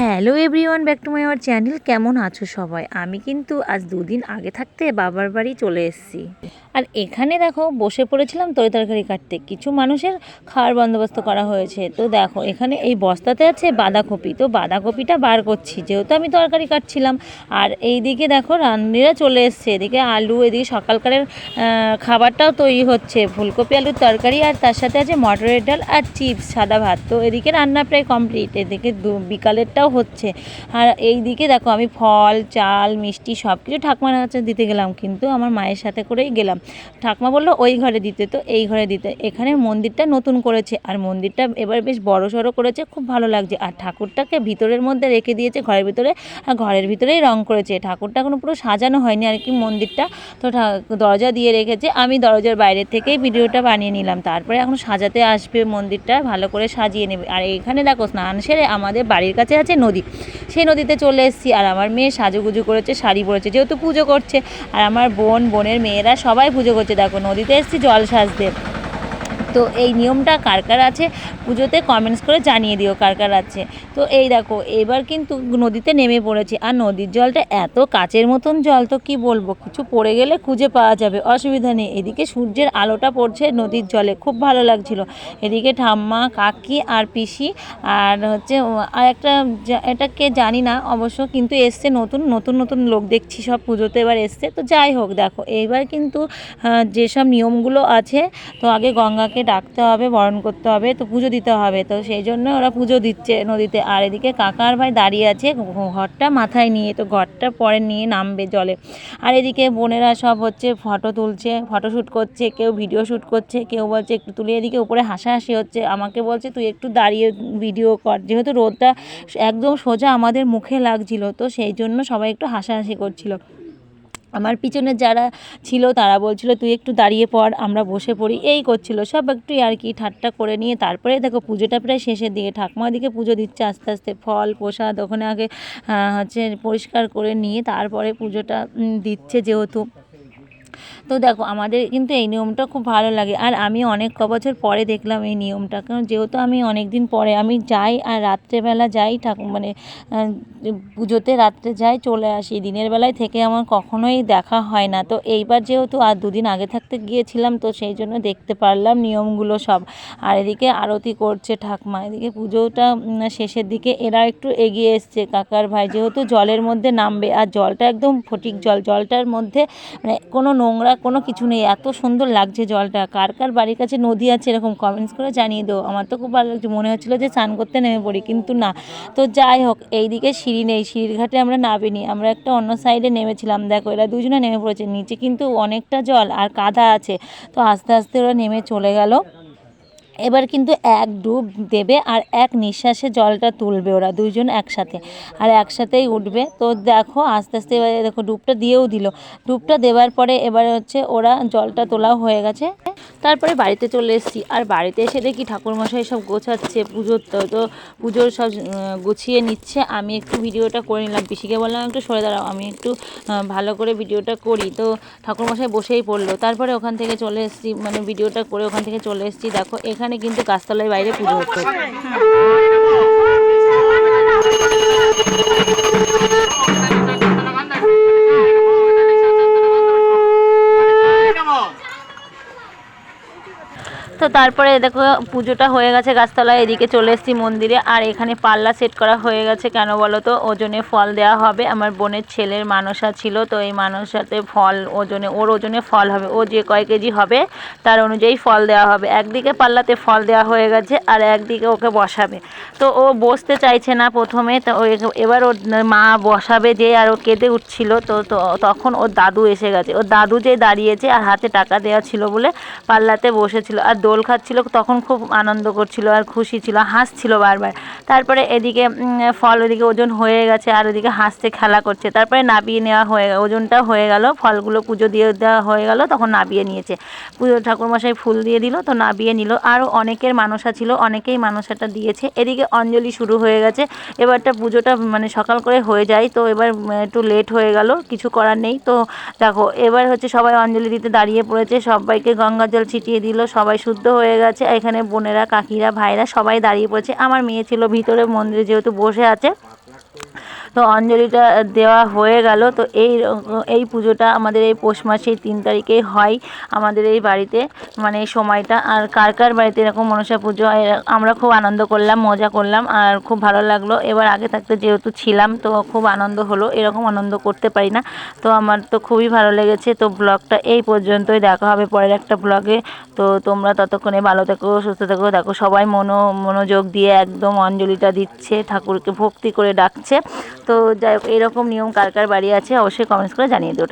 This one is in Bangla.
Hello everyone back to my our channel কেমন আছো সবাই? আমি কিন্তু আজ দুদিন আগে থাকতে বাবার বাড়ি চলে এসেছি। আর এখানে দেখো বসে পড়েছিলাম তরি তরকারি কাটতে। কিছু মানুষের খাওয়ার বন্দোবস্ত করা হয়েছে। তো দেখো, এখানে এই বস্তাতে আছে বাঁধাকপি। তো বাঁধাকপিটা বার করছি, যেহেতু আমি তরকারি কাটছিলাম। আর এই দিকে দেখো রান্নিরা চলে এসছে। এদিকে আলু, এদিকে সকালকারের খাবারটাও তৈরি হচ্ছে। ফুলকপি, আলুর তরকারি, আর তার সাথে আছে মটরের ডাল আর চিপস, সাদা ভাত। তো এদিকে রান্না প্রায় কমপ্লিট। এদিকে বিকালেরটাও হচ্ছে। আর এই দিকে দেখো আমি ফল, চাল, মিষ্টি সব কিছু ঠাকুমার কাছে দিতে গেলাম। কিন্তু আমার মায়ের সাথে করেই গেলাম। ঠাকুমা বলল, ওই ঘরে দিতে তো, এই ঘরে দিতে। এখানে মন্দিরটা নতুন করেছে, আর মন্দিরটা এবার বেশ বড় সড়ো করেছে, খুব ভালো লাগছে। আর ঠাকুরটাকে ভিতরের মধ্যে রেখে দিয়েছে, ঘরের ভিতরে, আর ঘরের ভিতরেই রং করেছে। ঠাকুরটা এখনও পুরো সাজানো হয়নি আর কি মন্দিরটা। তো দরজা দিয়ে রেখেছে। আমি দরজার বাইরে থেকেই ভিডিওটা বানিয়ে নিলাম। তারপরে এখন সাজাতে আসবে মন্দিরটা, ভালো করে সাজিয়ে নেবে। আর এখানে দেখো, স্নান সেরে আমাদের বাড়ির কাছে আছে নদী। সেই নদীতে চলে এসেছি। আর আমার মেয়ে সাজুগুজু করেছে, শাড়ি পরেছে, যেহেতু পুজো করছে। আর আমার বোন, বোনের মেয়েরা সবাই পুজো করছে দেখো নদীতে এসছি জল সাজতে। তো এই নিয়মটা কার কার আছে পুজোতে কমেন্টস করে জানিয়ে দিও কার কার আছে। তো এই দেখো, এবার কিন্তু নদীতে নেমে পড়েছি। আর নদীর জলটা এত কাচের মতন জল, তো কি বলব? কিছু পড়ে গেলে খুঁজে পাওয়া যাবে, অসুবিধা নেই। এদিকে সূর্যের আলোটা পড়ছে নদীর জলে, খুব ভালো লাগছিল। এদিকে ঠাম্মা, কাকি আর পিসি আর হচ্ছে আর একটা এটাকে জানি না অবশ্য, কিন্তু এসছে নতুন নতুন নতুন লোক দেখছি, সব পুজোতে এবার এসছে। তো যাই হোক, দেখো এইবার কিন্তু যেসব নিয়মগুলো আছে, তো আগে গঙ্গাকে ডাকতে হবে, বরণ করতে হবে, তো পুজো দিতে হবে। তো সেই জন্য ওরা পুজো দিচ্ছে নদীতে। আর এদিকে কাকার ভাই দাঁড়িয়ে আছে, ঘরটা মাথায় নিয়ে, তো ঘরটা পরে নিয়ে নামবে জলে। আর এদিকে বোনেরা সব হচ্ছে ফটো তুলছে, ফটো শ্যুট করছে, কেউ ভিডিও শ্যুট করছে, কেউ বলছে একটু তুলে এদিকে, উপরে হাসাহাসি হচ্ছে। আমাকে বলছে, তুই একটু দাঁড়িয়ে ভিডিও কর। যেহেতু রোদটা একদম সোজা আমাদের মুখে লাগছিল, তো সেই জন্য সবাই একটু হাসাহাসি করছিল। আমার পিছনে যারা ছিল তারা বলছিল, তুই একটু দাঁড়িয়ে পড়, আমরা বসে পড়ি। এই করছিল। সব একটু আর কি ঠাট্টা করে নিয়ে তারপরে দেখো পুজোটা প্রায় শেষের দিকে। ঠাকুমা দিকে পুজো দিচ্ছে আস্তে আস্তে, ফল, প্রসাদ ওখানে আগে হচ্ছে পরিষ্কার করে নিয়ে তারপরে পুজোটা দিচ্ছে যেহেতু। তো দেখো, আমাদের কিন্তু এই নিয়মটা খুব ভালো লাগে। আর আমি অনেক ক বছর পরে দেখলাম এই নিয়মটা। কারণ যেহেতু আমি অনেক দিন পরে, আমি যাই আর রাত্রেবেলা যাই ঠাকুর মানে পুজোতে রাত্রে যাই, চলে আসি। দিনের বেলায় থেকে আমার কখনোই দেখা হয় না। তো এইবার যেহেতু আর দুদিন আগে থাকতে গিয়েছিলাম, তো সেই জন্য দেখতে পারলাম নিয়মগুলো সব। আর এদিকে আরতি করছে ঠাকমা। এদিকে পুজোটা শেষের দিকে এরা একটু এগিয়ে এসছে কাকার ভাই। যেহেতু জলের মধ্যে নামবে, আর জলটা একদম ফটিক জল। জলটার মধ্যে মানে কোনো নোংরা কোনো কিছু নেই। এত সুন্দর লাগছে জলটা। কার কার বাড়ির কাছে নদী আছে এরকম কমেন্টস করে জানিয়ে দেবো আমার তো খুব ভালো লাগছে। মনে হচ্ছিল যে স্নান করতে নেমে পড়ি, কিন্তু না। তো যাই হোক, এইদিকে সিঁড়ি নেই। সিঁড়ির ঘাটে আমরা নামিনি। আমরা একটা অন্য সাইডে নেমেছিলাম। দেখো, এরা দুজনে নেমে পড়েছে। নিচে কিন্তু অনেকটা জল আর কাদা আছে। তো আস্তে আস্তে ওরা নেমে চলে গেল। এবার কিন্তু এক ডুব দেবে আর এক নিঃশ্বাসে জলটা তুলবে ওরা দুইজন একসাথে। আর একসাথেই উঠবে। তো দেখো, আস্তে আস্তে এবার দেখো, ডুবটা দিয়েও দিল। ডুবটা দেওয়ার পরে এবার হচ্ছে ওরা জলটা তোলাও হয়ে গেছে। তারপরে বাড়িতে চলে এসেছি। আর বাড়িতে এসে দেখি ঠাকুরমশাই সব গোছাচ্ছে, পুজোর তো তো পুজোর সব গুছিয়ে নিচ্ছে। আমি একটু ভিডিওটা করে নিলাম। পিসিকে বললাম, একটু সরে দাঁড়াও, আমি একটু ভালো করে ভিডিওটা করি। তো ঠাকুরমশাই বসেই পড়ল। তারপরে ওখান থেকে চলে এসেছি মানে ভিডিওটা করে ওখান থেকে চলে এসেছি। দেখো, এখানে কিন্তু গাছতলায় বাইরে পুজো হচ্ছে। তো তারপরে দেখো পুজোটা হয়ে গেছে, গাছতলায় এদিকে চলে এসেছি মন্দিরে। আর এখানে পাল্লা সেট করা হয়ে গেছে, কেন বলো তো? ওজনে ফল দেওয়া হবে। আমার বোনের ছেলের মানসা ছিল, তো এই মানসাতে ফল ওজনে, ওর ওজনে ফল হবে। ও যে কয় কেজি হবে, তার অনুযায়ী ফল দেওয়া হবে। একদিকে পাল্লাতে ফল দেওয়া হয়ে গেছে, আর একদিকে ওকে বসাবে। তো ও বসতে চাইছে না প্রথমে, তো এবার ওর মা বসাবে যে, আর ও কেঁদে উঠছিল। তো তখন ওর দাদু এসে গেছে। ওর দাদু যে দাঁড়িয়েছে, আর হাতে টাকা দেওয়া ছিল বলে পাল্লাতে বসেছিল। আর দোল খাচ্ছিল, তখন খুব আনন্দ করছিল আর খুশি ছিল, হাসছিল বারবার। তারপরে এদিকে ফল ওদিকে ওজন হয়ে গেছে আর ওদিকে হাসতে খেলা করছে। তারপরে নাবিয়ে নেওয়া হয়ে, ওজনটা হয়ে গেল, ফলগুলো পুজো দিয়ে দেওয়া হয়ে গেল, তখন নাবিয়ে নিয়েছে। পুজো ঠাকুরমশাই ফুল দিয়ে দিল, তো নাবিয়ে নিল। আরও অনেকের মানসা ছিল, অনেকেই মানসাটা দিয়েছে। এদিকে অঞ্জলি শুরু হয়ে গেছে। এবারটা পুজোটা মানে সকাল করে হয়ে যায়, তো এবার একটু লেট হয়ে গেল, কিছু করার নেই। তো দেখো, এবার হচ্ছে সবাই অঞ্জলি দিতে দাঁড়িয়ে পড়েছে, সবাইকে গঙ্গা জল ছিটিয়ে দিল, সবাই শুদ্ধ হয়ে গেছে। এখানে বোনেরা, কাকিরা, ভাইরা সবাই দাঁড়িয়ে পড়েছে। আমার মেয়ে ছিল ভিতরে, মন্দিরে যেহেতু বসে আছে। তো অঞ্জলিটা দেওয়া হয়ে গেল। তো এই এই পুজোটা আমাদের এই পৌষ মাসের তিন তারিখেই হয় আমাদের এই বাড়িতে। মানে সময়টা। আর কার কার বাড়িতে এরকম মনসা পুজো আমরা খুব আনন্দ করলাম, মজা করলাম। আর খুব ভালো লাগল। এবার আগে থাকতে যেহেতু ছিলাম, তো খুব আনন্দ হলো। এরকম আনন্দ করতে পারি না। তো আমার তো খুবই ভালো লেগেছে। তো ব্লগটা এই পর্যন্তই। দেখা হবে পরের একটা ব্লগে। তো তোমরা ততক্ষণে ভালো থেকো, সুস্থ থেকো। দেখো সবাই মনো, মনোযোগ দিয়ে একদম অঞ্জলিটা দিচ্ছে, ঠাকুরকে ভক্তি করে ডাকছে। তো যাই হোক এরকম নিয়ম কার কার বাড়ি আছে অবশ্যই কমেন্টস করে জানিয়ে দিও